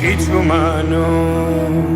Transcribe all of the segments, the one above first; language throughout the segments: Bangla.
কিছু মানুষ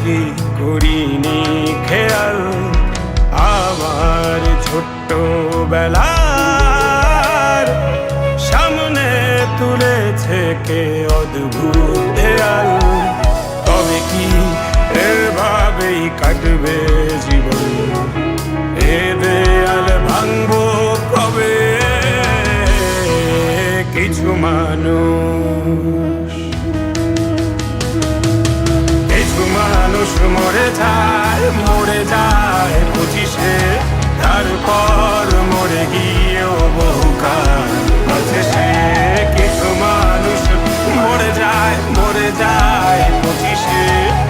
ভুলেছি করিনি খেয়াল আমার ছোট্ট বেলার সামনে তুলেছে কে অদ্ভুত দেয়াল। তবে কি এভাবেই কাটবে? মরে যায় মরে যায় পঁচিশে। তারপর মরে গিয়েও বহুকাল আছে সে। কিছু মানুষ মরে যায় মরে যায় পঁচিশে।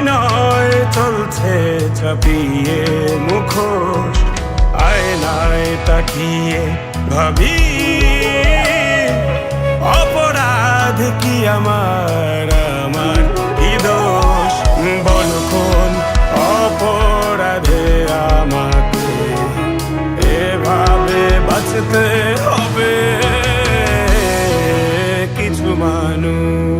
অভিনয় চলছে চাপিয়ে মুখোশ। আয়নায় তাকিয়ে ভাবি, অপরাধ কি আমার আমার কি দোষ? অপরাধে আমাকে এভাবে বাঁচতে হবে? কিছু মানুষ